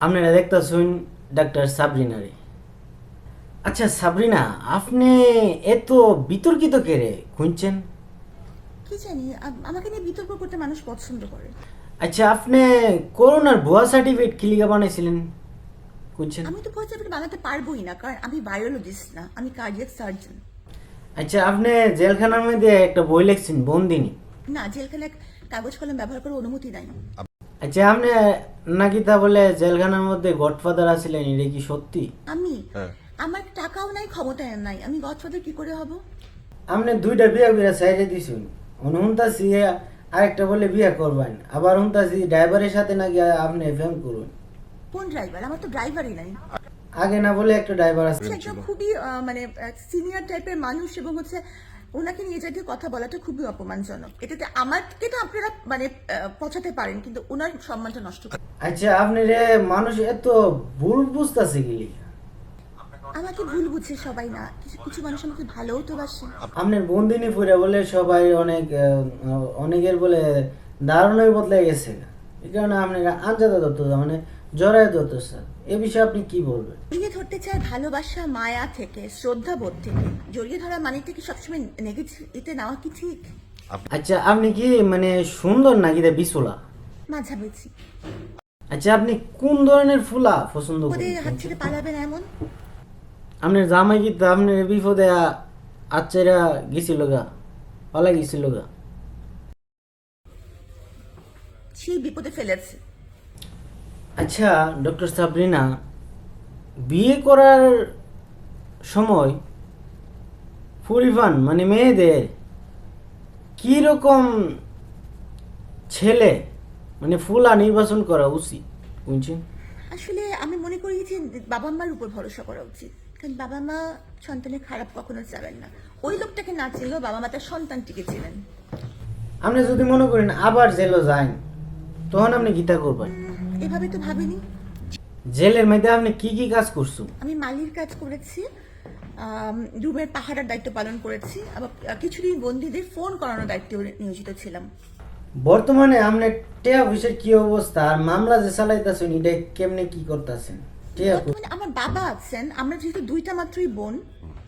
আপনারা দেখতেছেন ডাক্তার সাবরিনারে। আচ্ছা সাবরিনা আপনি এত বিতর্কিত কেড়ে খুঁজছেন? কি জানি আম- আমাকে নিয়ে বিতর্ক করতে মানুষ পছন্দ করে। আচ্ছা আপনি করোনার ভুয়া সার্টিফিকেট কি লিগা বানাইছিলেন? খুঁজছেন? আমি তো ভয়েস বানাতে পারবোই না কারণ আমি বায়োলজিস্ট না আমি কার্ডিয়াক সার্জন আচ্ছা আপনি জেলখানার মধ্যে একটা বই লিখছেন বন্দিনী। না জেলখানায় কাগজ কলম ব্যবহার করার অনুমতি নাই আচ্ছা আপনি নাকি তা বলে জেলখানার মধ্যে গডফাদার আছিলেন এটা কি সত্যি? আমি? আমার টাকাও নাই ক্ষমতাও নাই। আমি গডফাদার কি করে হব? আপনি দুইটা বিয়া করে সাইডে দিছুন। হুনতাছি আরেকটা বলে বিয়া করবেন আবার হুনতাছি ড্রাইভারের সাথে নাকি আপনি ফেম করুন? কোন ড্রাইভার? আমার তো ড্রাইভারই নাই। আগে না বলে একটা ড্রাইভার আছে। একজন খুবই আহ, মানে সিনিয়র টাইপের মানুষ এবং হচ্ছে ওনাকে নিয়ে জাতীয় কথা বলাটা খুবই অপমানজনক। এটাতে আমাকে তো আপনারা মানে পচাতে পারেন কিন্তু ওনার সম্মানটা নষ্ট করে আচ্ছা আপনি রে মানুষ এত ভুল বুঝতেছে গেলি আমাকে ভুল বুঝছে সবাই না কিছু কিছু মানুষ আমাকে ভালোও তো বাসে। আপনার বন্দিনী ফুরে বলে সবাই অনেক অনেকের বলে ধারণাই বদলে গেছে। এই কারণে আপনি আঞ্জাদা দত্ত মানে জরায় দত্ত স্যার এ বিষয়ে আপনি কি বলবেন? জড়িয়ে ধরতে চায় ভালোবাসা মায়া থেকে শ্রদ্ধা বোধ থেকে জড়িয়ে ধরা মানে থেকে সবসময় নেগেটিভ এতে নেওয়া কি ঠিক? আচ্ছা আপনি কি মানে সুন্দর নাকি বিশোলা মাঝামাঝি। আচ্ছা আপনি কোন ধরনের ফুলা পছন্দ ওদের করেন? হাত ছেড়ে পালাবেন এমন? আপনার জামাই কি তো আপনার বিপদে আচ্চারা গেছিল গা? পালা গেছিল গা? সেই বিপদে ফেলেছে। আচ্ছা ডক্টর সাবরিনা বিয়ে করার সময় পরিমাণ মানে মেয়েদের কি রকম ছেলে মানে ফুলা নির্বাচন করা উচিত? বুঝছেন আসলে আমি মনে করি যে বাবা মার উপর ভরসা করা উচিত। কারণ বাবা মা সন্তানের খারাপ কখনো চাবেন না। ওই লোকটাকে না চিনলেও বাবা মা তার সন্তানটিকে চিনেন। আপনি যদি মনে করেন আবার জেলও যান তখন আপনি গীতা করবেন। এভাবে তো ভাবিনি। জেলের মধ্যে আপনি কি কি কাজ করছেন আমি মালির কাজ করেছি রুমের পাহারার দায়িত্ব পালন করেছি আবার কিছুদিন বন্দীদের ফোন করানোর দায়িত্বে নিয়োজিত ছিলাম। বর্তমানে আপনার টে অফিসের কি অবস্থা? আর মামলা যে চালাইতেছেন এটা কেমনে কি করতেছেন? টিয়া আমার বাবা আছেন আমরা যেহেতু দুইটা মাত্রই বোন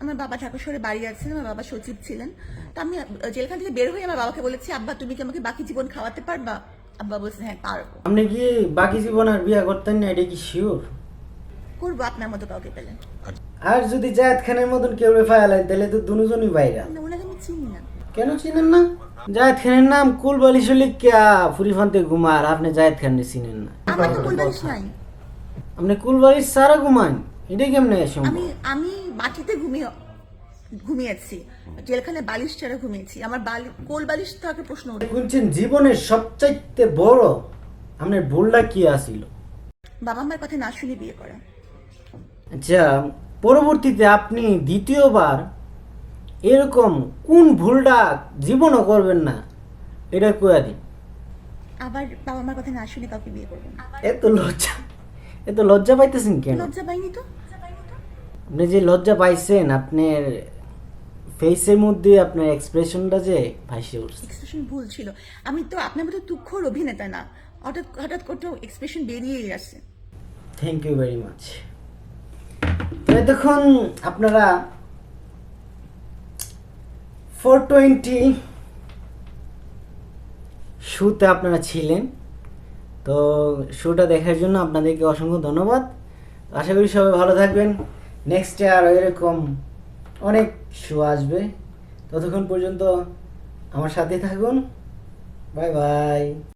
আমার বাবা ঢাকা শহরে বাড়ি আছেন আমার বাবা সচিব ছিলেন। তো আমি জেলখান থেকে বের হয়ে আমার বাবাকে বলেছি আব্বা তুমি কি আমাকে বাকি জীবন খাওয়াতে পারবা? আব্বা বলছেন হ্যাঁ পারব। আপনি কি বাকি জীবন আর বিয়া করতেন না এটা কি শিওর করব আপনার মতো কাউকে পেলেন আর যদি জায়েদ খানের মতন কেউ ফায়ালাই তাহলে তো দুজনই বাইরা না, ওনাকে আমি চিনি না। কেন চিনেন না? জায়েদ খানের নাম কুলবালি শলিক কিয়া ফুরিফান্তে ঘুমার আপনি জায়েদ খানের চিনেন না। আমার তো পরিবারিশ নাই। আপনি কুলবালির সারা ঘুমান এটা কেমনে সম্ভব? আমি আমি মাটিতে ঘুমিয়ে ঘুমিয়েছি। জেলখানে বালিশ ছাড়া ঘুমিয়েছি। আমার বালি কোল বালিশ থাকার প্রশ্ন শুনছেন জীবনের সবচাইতে বড় আপনার ভুলটা কি আসিল বাবা মার কথা না শুনে বিয়ে করা। আচ্ছা পরবর্তীতে আপনি দ্বিতীয়বার এরকম কোন ভুলটা জীবনও করবেন না এটা কয়া দিন। আবার বাবা মার কথা না শুনে কাউকে বিয়ে করব না। এত লজ্জা এত লজ্জা পাইতেছেন কেন? লজ্জা পাইনি তো? আপনি যে লজ্জা পাইছেন আপনার ফেসের মধ্যে আপনার এক্সপ্রেশনটা যে ভাসে উঠছে। এক্সপ্রেশন ভুল ছিল। আমি তো আপনার মতো তুক্ষর অভিনেতা না। হঠাৎ হঠাৎ করে এক্সপ্রেশন বেরিয়েই আসে থ্যাংক ইউ ভেরি মাচ তো এতক্ষণ আপনারা ফোর টোয়েন্টি শুতে আপনারা ছিলেন। তো শোটা দেখার জন্য আপনাদেরকে অসংখ্য ধন্যবাদ। আশা করি সবাই ভালো থাকবেন। নেক্সট আর এরকম অনেক শো আসবে। ততক্ষণ পর্যন্ত আমার সাথে থাকুন। Bye bye